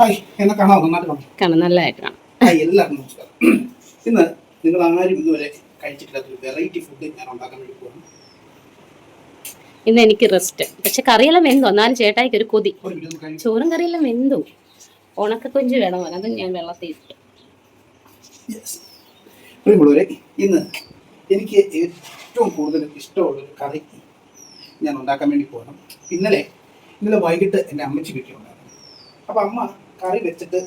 Hi എന്നെ കാണാം നന്നായിട്ട് കാണാം. നല്ലതായിട്ട് കാണാം. ഹായ് എല്ലാവർക്കും നമസ്കാരം. ഇന്ന് നിങ്ങൾ ആരും ഇതുവരെ കഴിച്ചിട്ടില്ലാത്തൊരു വെറൈറ്റി ഫുഡ് ഞാൻ ഉണ്ടാക്കാൻ വേണ്ടി പോകുന്നു ഇന്ന് എനിക്ക് റെസ്റ്റ് പക്ഷെ കറിയെല്ലാം വെന്തോ. എന്നാലും ചേട്ടായിക്ക് ഒരു കൊതി. ഒരു ചോറും കറിയെല്ലാം വെന്തു. ഉണക്ക കൊഞ്ച് വേണം. അത് ഞാൻ വെള്ളത്തിൽ ഇട്ടു. പ്രിയമുള്ളവരെ ഇന്ന് എനിക്ക് ഏറ്റവും കൂടുതൽ ഇഷ്ടമുള്ളൊരു കറി ഞാൻ ഉണ്ടാക്കാൻ വേണ്ടി പോകണം ഇന്നലെ ഇന്നലെ വൈകിട്ട് എന്റെ അമ്മച്ചി വീട്ടിലുണ്ടായിരുന്നു. അപ്പം അമ്മ കറി വെച്ചിട്ട്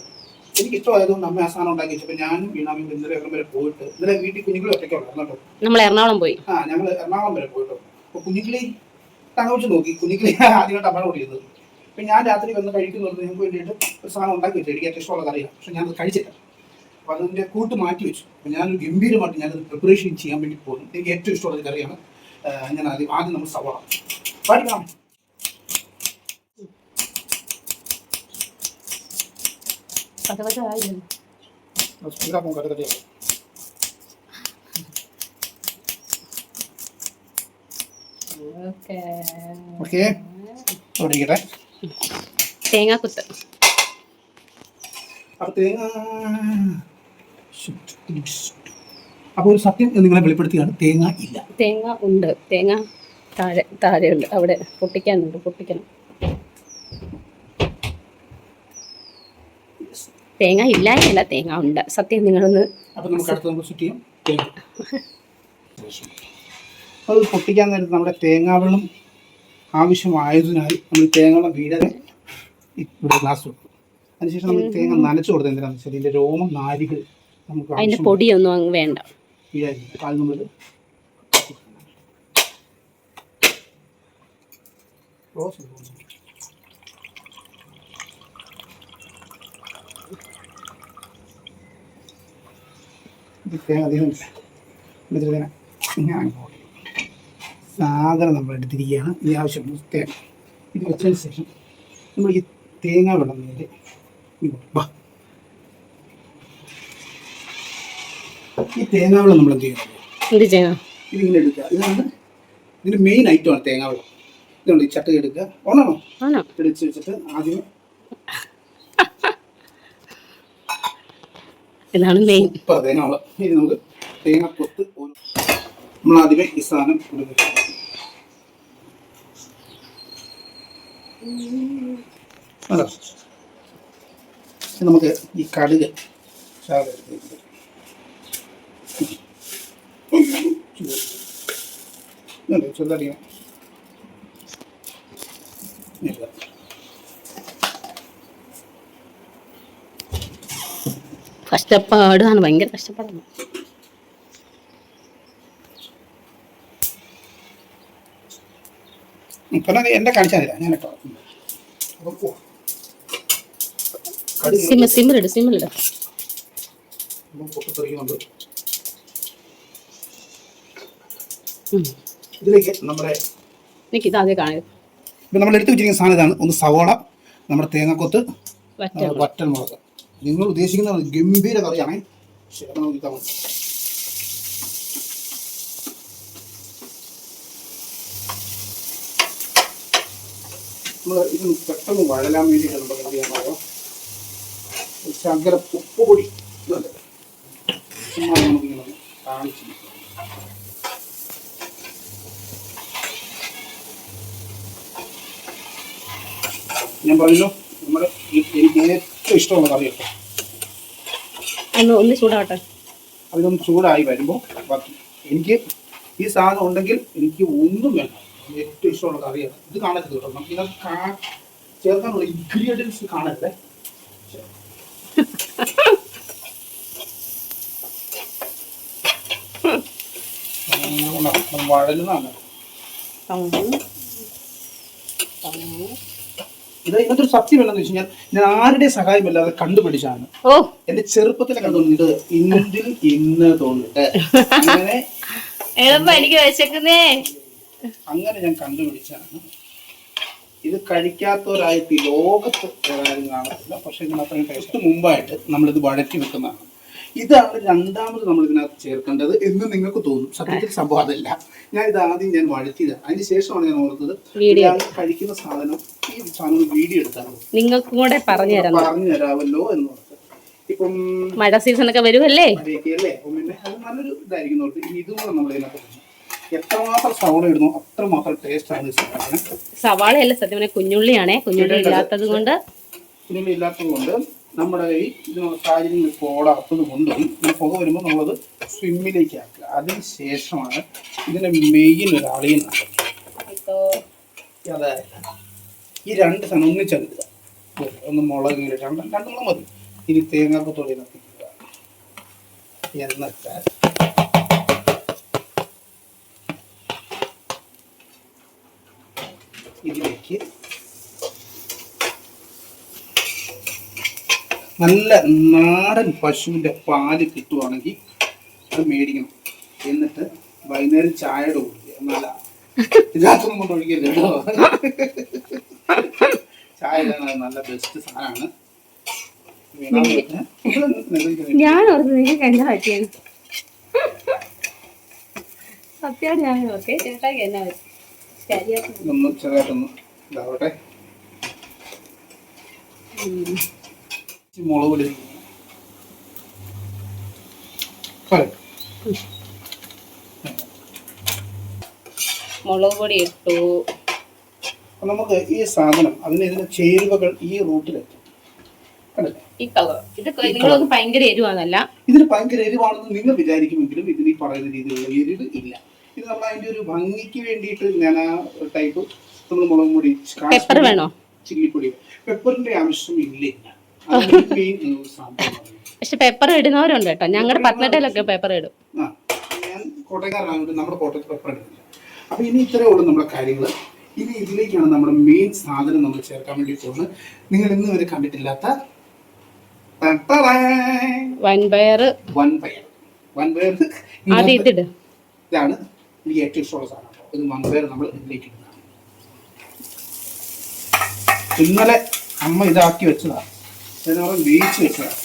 എനിക്ക് ഇഷ്ടമായതുകൊണ്ട് അമ്മ ആ സാധനം ഉണ്ടാക്കി വെച്ചപ്പോൾ ഞാനും വീണാമയും ഇന്നലെ എവിടെ വരെ പോയിട്ട് ഇന്നലെ വീട്ടിൽ കുഞ്ഞുങ്ങളും ഒറ്റയ്ക്ക് ഉണ്ടായിരുന്നു കേട്ടോ. നമ്മൾ എറണാകുളം പോയി? ആ ഞങ്ങൾ എറണാകുളം വരെ പോയിട്ടോ. അപ്പോൾ കുഞ്ഞുങ്ങളെ തങ്ങവച്ച് നോക്കി. കുഞ്ഞുങ്ങളെ ആദ്യമായിട്ട് അമ്മ ഓടിയത്. അപ്പം ഞാൻ രാത്രി വന്ന് കഴിക്കുന്നുണ്ട് ഞങ്ങൾക്ക് വേണ്ടിയിട്ട് ഒരു സാധനം ഉണ്ടാക്കി വെച്ചു. എനിക്ക് ഏറ്റവും ഇഷ്ടമുള്ള കറിയാണ് പക്ഷെ ഞാനത് കഴിച്ചില്ല. അപ്പോൾ അതിന്റെ കൂട്ട് മാറ്റി വെച്ചു. അപ്പോൾ ഞാനൊരു ഗംഭീരമായിട്ട് ഞാനത് പ്രിപ്പറേഷൻ ചെയ്യാൻ വേണ്ടി പോകുന്നു. എനിക്ക് ഏറ്റവും ഇഷ്ടമുള്ള കറിയാണ് ഞാൻ ആദ്യം ആദ്യം നമ്മൾ സവാള. പാടിക്കാം ചൂടാക്കും കറി ഓക്കേ. ഓക്കെ അപ്പോൾ തേങ്ങ അപ്പോൾ ഒരു സത്യം നിങ്ങളെ വെളിപ്പെടുത്തിയാണ് തേങ്ങ ഇല്ല. തേങ്ങ ഉണ്ട്. തേങ്ങ താഴെ താഴെ ഉണ്ട് അവിടെ പൊട്ടിക്കാനുണ്ട് പൊട്ടിക്കണം. തേങ്ങ ഇല്ലായല്ല തേങ്ങ ഉണ്ട്. സത്യം നിങ്ങളൊന്ന് അത് പൊട്ടിക്കാൻ നേരത്ത് നമ്മുടെ തേങ്ങാവെള്ളം ആവശ്യമായതിനാൽ നമ്മൾ തേങ്ങവെള്ളം വീഴാതെ ഇവിടെ ഗ്ലാസ് വെക്കും അതിനുശേഷം നമ്മൾ തേങ്ങ നനച്ചു കൊടുത്തത് എന്തിനാണെന്ന് വെച്ചാൽ ഇതിന്റെ രോമം നാരികൾ നമുക്ക് അതിന്റെ പൊടിയൊന്നും അങ്ങ് വേണ്ട. നമ്മൾ റോസ് തേങ്ങ അധികം തേങ്ങ ഞാൻ സാധനം നമ്മൾ എടുത്തിരിക്കുകയാണ്. ഈ ആവശ്യം തേങ്ങ. ഇത് വെച്ചതിന് ശേഷം നമ്മൾ ഈ തേങ്ങ വെള്ളം നേരെ ഈ തേങ്ങ വെള്ളം നമ്മൾ എന്ത് ചെയ്യണം? ഇതിങ്ങനെ എടുക്കുക. ഇതാണ് ഇതിന്റെ മെയിൻ ഐറ്റമാണ് തേങ്ങ വെള്ളം ഇതുണ്ട് ഈ ചട്ടി എടുക്കുക. ഓണാണോ ആണോ എടുത്ത് വെച്ചിട്ട് ആദ്യം ഇതാണ് മെയിൻ നമുക്ക് തേങ്ങ ആദ്യമേ ഈ സാധനം നമുക്ക് ഈ കടുക് ഇതുണ്ട്, ഇല്ല. കഷ്ടപ്പാടാണ് ഭയങ്കര കഷ്ടപ്പാടാണ്. ഇപ്പം എന്റെ കാണിച്ചാൽ തരാം ഞാൻ കേട്ടോ അപ്പം ഓ. കടുക് സിമ്മ സിമ്മിലിട് സിമ്മിലിട് ഇപ്പം പൊട്ടിത്തെറിക്കുന്നുണ്ട് ഉം. ഇതിലേക്ക് നമ്മുടെ എനിക്ക് ഇത് കാണരുത്. ഇപ്പം നമ്മൾ എടുത്തു വെച്ചിരിക്കുന്ന സാധനം ഇതാണ്. ഒന്ന് സവോള നമ്മുടെ തേങ്ങക്കൊത്ത് വറ്റൻ വറ്റൽ മുളക് നിങ്ങൾ ഉദ്ദേശിക്കുന്ന ഗംഭീര കറിയാണേ ശരി നമുക്ക്. നമ്മൾ ഇത് പെട്ടെന്ന് വഴലാൻ വേണ്ടിയിട്ട് നമ്മൾ എന്ത് ചെയ്യാൻ പറയാം ശകലം നമുക്കിങ്ങനെ കാണിച്ചു ഞാൻ പറഞ്ഞു നമ്മുടെ എനിക്ക് ഇഷ്ടമുള്ള കറി കേട്ടോ ഒന്ന് ഒന്ന് ചൂടാവട്ടെ അതിനൊന്ന് ചൂടായി വരുമ്പോൾ ബാക്കി എനിക്ക് ഈ സാധനം ഉണ്ടെങ്കിൽ എനിക്ക് ഒന്നും വേണ്ട ഏറ്റവും ഇഷ്ടമുള്ള കറിയാണ് ഇത് കാണരുത് കേട്ടോ നമുക്ക് ഇതിനകത്ത് കാ ചേർക്കാനുള്ള ഇൻഗ്രീഡിയൻസ് കാണരുത് വഴലുന്നതാണ് ഇത് ഇന്നത്തെ ഒരു സത്യം എന്താണെന്ന് വെച്ച് കഴിഞ്ഞാൽ ഞാൻ ആരുടെ സഹായമില്ലാതെ കണ്ടുപിടിച്ചാണ് എന്റെ ചെറുപ്പത്തിലെ കണ്ടുണ്ട് ഇന്തിൽ ഇന്ന് തോന്നിട്ട്. അങ്ങനെ എനിക്ക് വിശക്കുന്നേ അങ്ങനെ ഞാൻ കണ്ടുപിടിച്ചാണ് ഇത് കഴിക്കാത്തവരായിട്ട് ഈ ലോകത്ത് വേറെ ആരും കാണത്തില്ല. പക്ഷെ ഇതിനകത്ത് ടേസ്റ്റ് മുമ്പായിട്ട് നമ്മളിത് വഴറ്റി വെക്കുന്നതാണ്. ഇതാണ് രണ്ടാമത് നമ്മൾ ഇതിനകത്ത് ചേർക്കേണ്ടത് എന്ന് നിങ്ങൾക്ക് തോന്നും. സത്യത്തിൽ സംഭവം അതല്ല. ഞാൻ ഇത് ആദ്യം ഞാൻ വഴുത്തിയത് അതിന് ശേഷമാണ് ഞാൻ ഓർത്തത്. ഞാൻ കഴിക്കുന്ന സാധനം ഈ സാധനം വീഡിയോ എടുത്താലോ നിങ്ങൾക്ക് കൂടെ പറഞ്ഞു തരാം. പറഞ്ഞു തരാമല്ലോ എന്ന് ഓർത്ത്. ഇപ്പം മഴ സീസൺ ഒക്കെ വരുമല്ലേ അല്ലേ? പിന്നെ അത് നല്ലൊരു ഇതായിരിക്കും ഇതും കൂടെ നമ്മൾ ഇതിനകത്ത്. എത്രമാത്രം സവോള ഇടുന്നു അത്രമാത്രം ടേസ്റ്റ് ആണ് സാധനം. സവാളയല്ല സത്യം കുഞ്ഞുള്ളിയാണേ. കുഞ്ഞുള്ളി ഇല്ലാത്തത് കൊണ്ട് ഇല്ലാത്തത് കൊണ്ട് നമ്മുടെ ഈ സാഹചര്യം കോടാത്തത് കൊണ്ടും ഈ പുക വരുമ്പോൾ നമ്മളത് സ്വിമ്മിലേക്ക് ആക്കുക. അതിന് ശേഷമാണ് ഇതിന്റെ മെയിൻ ഒരു അളിയുന്നത് അതായത് ഈ രണ്ട് സാധനം ഒന്നിച്ചെടുക്കുക. ഒന്ന് മുളക് രണ്ടും രണ്ട് മുളക് മതി. ഇനി തേങ്ങാക്കത്തോടെ നിർത്തിക്കുക എന്നിട്ട് ഇതിലേക്ക് നല്ല നാടൻ പശുവിന്റെ പാൽ കിട്ടുവാണെങ്കിൽ അത് മേടിക്കണം. എന്നിട്ട് വൈകുന്നേരം ചായയുടെ കുടിക്കുക എന്നല്ല ഇതിനകത്തൊന്നും കൊണ്ട് കേട്ടോ. ചായ നല്ല ബെസ്റ്റ് സാധനമാണ്. ഞാൻ ഓർത്ത് നിങ്ങൾക്ക് എന്നാ പറ്റിയാണ്. സത്യം ഞാൻ ഓക്കെ ചേട്ടാക്കി എന്നാ പറ്റി ശരിയാക്കി ഇതൊന്ന് ചെറുതായിട്ടൊന്ന് ഇതാവട്ടെ. മുളക് പൊടി. മുളക് പൊടി ഇട്ടു. നമുക്ക് ഈ സാധനം അതിന് ഇതിന്റെ ചേരുവകൾ ഈ റൂട്ടിലെത്തും ഈ കളർ ഇത് നിങ്ങളൊന്നും ഭയങ്കര എരിവാണല്ല? ഇതിന് ഭയങ്കര എരിവാണെന്ന് നിങ്ങൾ വിചാരിക്കുമെങ്കിലും ഇതിന് ഈ പറയുന്ന രീതിയിലുള്ള എരിവ് ഇല്ല. ഇത് നമ്മൾ അതിന്റെ ഒരു ഭംഗിക്ക് വേണ്ടിയിട്ട് ഞാൻ ആ ടൈപ്പ് നമ്മൾ മുളക് പൊടി പെപ്പർ വേണോ? ചില്ലിപ്പൊടി പെപ്പറിന്റെ ആവശ്യം ഇല്ല പക്ഷെ പേപ്പർ ഇടുന്നവരുണ്ട് കേട്ടോ. ഞങ്ങളുടെ പത്തനംതിട്ടയിലൊക്കെ പേപ്പർ ഇടും. കോട്ടയക്കാരനായതുകൊണ്ട് നമ്മുടെ കോട്ടയത്ത് പെപ്പർ ഇടുന്നില്ല. അപ്പൊ ഇനി ഇത്രേ ഉള്ളൂ നമ്മുടെ കാര്യങ്ങൾ ഇനി ഇതിലേക്കാണ് നമ്മുടെ മെയിൻ സാധനം നമ്മൾ ചേർക്കാൻ വേണ്ടി പോകുന്നത്. നിങ്ങൾ ഇന്ന് വരെ കണ്ടിട്ടില്ലാത്ത വൻപയർ വൻ പയർ വൻ പയർ ആദ്യം ഇതിട്. ഇതാണ് എനിക്ക് ഏറ്റവും ഇഷ്ടമുള്ള സാധനം. ഇത് വൻ നമ്മൾ ഇതിലേക്ക് ഇടുന്നതാണ്. ഇന്നലെ അമ്മ ഇതാക്കി വെച്ചതാണ്. ഇതിനെ വേവിച്ച് വെച്ചതാണ്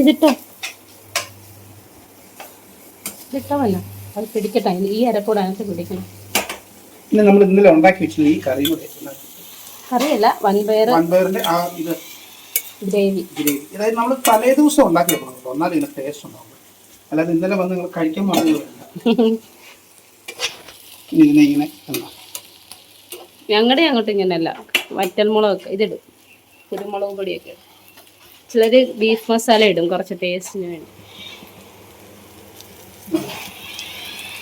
ഇതിട്ടോ? ഇതിട്ടമല്ലോ അത് പിടിക്കട്ടെ. ഈ അരക്കൂടെ അതിനകത്ത് പിടിക്കണം. പിന്നെ നമ്മൾ ഇന്നലെ ഉണ്ടാക്കി വെച്ചില്ല ഈ കറി കൂടെ. കറിയല്ല വൻപയർ വൻപയറിന്റെ ആ ഇത് ഗ്രേവി. ഗ്രേവി. അതായത് നമ്മൾ തലേ ദിവസം ഉണ്ടാക്കി വെക്കണം കേട്ടോ. എന്നാലും ഇതിന് ടേസ്റ്റ് ഉണ്ടാവും അല്ലാതെ ഇന്നലെ വന്ന് നിങ്ങൾ കഴിക്കാൻ പറഞ്ഞത് ഇതിനെ ഇങ്ങനെ എന്നാ ഞങ്ങളുടെ അങ്ങോട്ട് ഇങ്ങനെയല്ല. വറ്റൽമുളകൊക്കെ ഇതിടും. കുരുമുളക് പൊടിയൊക്കെ ചിലര് ചിലർ ബീഫ് മസാല ഇടും. കുറച്ച് ടേസ്റ്റിന് വേണ്ടി.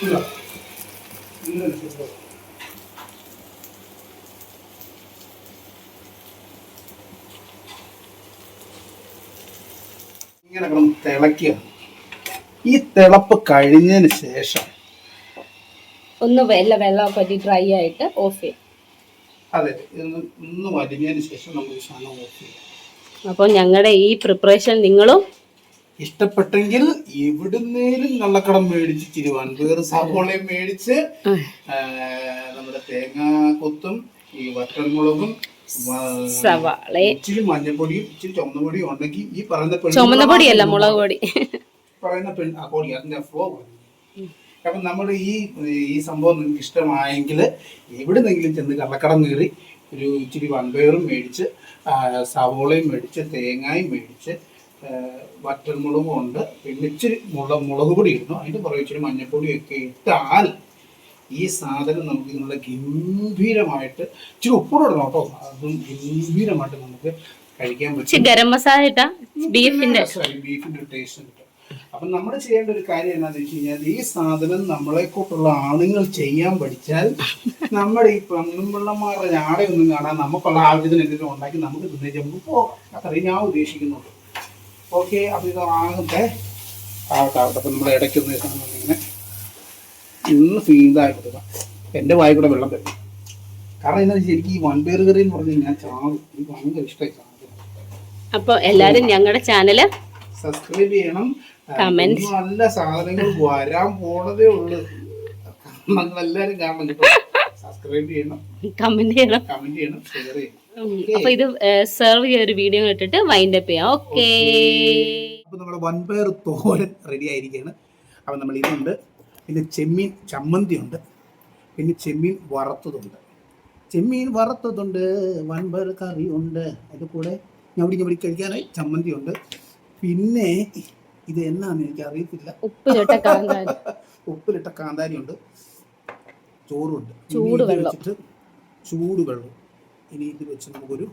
ഇല്ല. ഇങ്ങനെ കിടന്ന് തിളക്കുക ഈ തിളപ്പ് കഴിഞ്ഞതിന് ശേഷം ഒന്ന് വെള്ള വെള്ളമൊക്കെ ഡ്രൈ ആയിട്ട് ഓഫ് ചെയ്യും. അതെ ഒന്ന് വലിഞ്ഞതിന് ശേഷം നമ്മൾ ഈ സാധനം ഓഫ് ചെയ്യാം. അപ്പോൾ ഞങ്ങളുടെ ഈ പ്രിപ്പറേഷൻ നിങ്ങളും ഇഷ്ടപ്പെട്ടെങ്കിൽ എവിടുന്നേലും കള്ളക്കടം മേടിച്ച് തിരുവനന്തപുരം സവോളയും മേടിച്ച് നമ്മുടെ തേങ്ങ കൊത്തും ഈ വറ്റൽമുളകും സവാളയെ ഇച്ചിരി ചുമന്ന പൊടിയും ഉണ്ടെങ്കിൽ ഈ പറയുന്ന ചുമന്ന പൊടിയല്ല മുളക് പൊടി. പറയുന്ന പെൺ ആ പൊടി അതിന്റെ ഫ്ലോ അപ്പം നമ്മൾ ഈ ഈ സംഭവം നിങ്ങൾക്ക് ഇഷ്ടമായെങ്കിൽ എവിടെന്നെങ്കിലും ചെന്ന് കള്ളക്കടം കയറി ഒരു ഇച്ചിരി വൺപയറും മേടിച്ച് സവോളയും മേടിച്ച് തേങ്ങയും മേടിച്ച് വറ്റൽമുളകും ഉണ്ട്. പിന്നെ ഇച്ചിരി മുളക് മുളക് പൊടി ഇടുന്നു. അതിന്റെ പുറകെ ഇച്ചിരി മഞ്ഞപ്പൊടിയൊക്കെ ഇട്ടാൽ ഈ സാധനം നമുക്ക് നല്ല ഗംഭീരമായിട്ട് ഇച്ചിരി ഉപ്പോടെ ഇടണം കേട്ടോ. അതും ഗംഭീരമായിട്ട് നമുക്ക് കഴിക്കാൻ പറ്റും. ഗരം മസാല ഇട്ടാ ബീഫിന്റെ. ബീഫിന്റെ ടേസ്റ്റ് കിട്ടും. അപ്പൊ നമ്മൾ ചെയ്യേണ്ട ഒരു കാര്യം എന്താണെന്ന് വെച്ച് കഴിഞ്ഞാൽ ഈ സാധനം നമ്മളെ കൂട്ടുള്ള ആണുങ്ങൾ ചെയ്യാൻ പഠിച്ചാൽ നമ്മുടെ ഈ പെണ്ണുമ്പിള്ളമാരുടെ ഞാടയൊന്നും കാണാൻ നമുക്കുള്ള ആവശ്യത്തിന് എന്തെങ്കിലും ഉണ്ടാക്കി നമുക്ക് തിന്നേ നമുക്ക് പോകാം. അത്രയും ഞാൻ ഉദ്ദേശിക്കുന്നുള്ളൂ ഓക്കെ അപ്പൊ ഇത് ആകട്ടെ. ആവട്ടെ ആവട്ടെ അപ്പൊ നമ്മൾ ഇടയ്ക്കൊന്ന് ഇങ്ങനെ ഇന്ന് ഫീലായി കൊടുക്കാം എന്റെ വായി കൂടെ വെള്ളം തരും കാരണം എന്താ വെച്ചാൽ എനിക്ക് ഈ വൺപേർ കറി എന്ന് പറഞ്ഞാൽ ഞാൻ ചാവും എനിക്ക് ഭയങ്കര ഇഷ്ടമായി അപ്പോൾ എല്ലാരും ഞങ്ങളുടെ ചാനൽ സബ്സ്ക്രൈബ് ചെയ്യണം. കമന്റ് നല്ല സാധനങ്ങൾ വരാൻ പോണതേ ഉള്ളൂ. എല്ലാവരും കാണണം സബ്സ്ക്രൈബ് ചെയ്യണം. കമന്റ് ചെയ്യണം. കമന്റ് ചെയ്യണം. ഷെയർ ചെയ്യണം. അപ്പൊ ഇത് സെർവ് ചെയ്ത ഒരു വീഡിയോ ഇട്ടിട്ട് വൈൻഡപ്പ് ചെയ്യാം. ഓക്കേ അപ്പൊ നമ്മുടെ വൻപയർ തോരൻ റെഡി ആയിരിക്കുകയാണ് അപ്പൊ നമ്മൾ ഇതുണ്ട്. പിന്നെ ചെമ്മീൻ ചമ്മന്തിയുണ്ട്. പിന്നെ ചെമ്മീൻ വറുത്തതുണ്ട്. ചെമ്മീൻ വറുത്തതുണ്ട് വൻപർ കറി ഉണ്ട് അതിന്റെ കൂടെ ഞവടി ഞവടി കഴിക്കാനായി ചമ്മന്തിയുണ്ട്. പിന്നെ ഇത് എന്നാന്ന് എനിക്ക് അറിയത്തില്ല ഉപ്പിലിട്ട കാന്താരി. ഉപ്പിലിട്ട കാന്താരി ഉണ്ട് ചോറുണ്ട്. വെച്ചിട്ട് ചൂടുവെള്ളം. ഇനി ഇത് വെച്ച് നമുക്കൊരു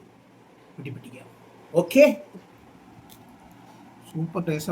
പിടി പിടിക്കാം ഓക്കെ? Super taste.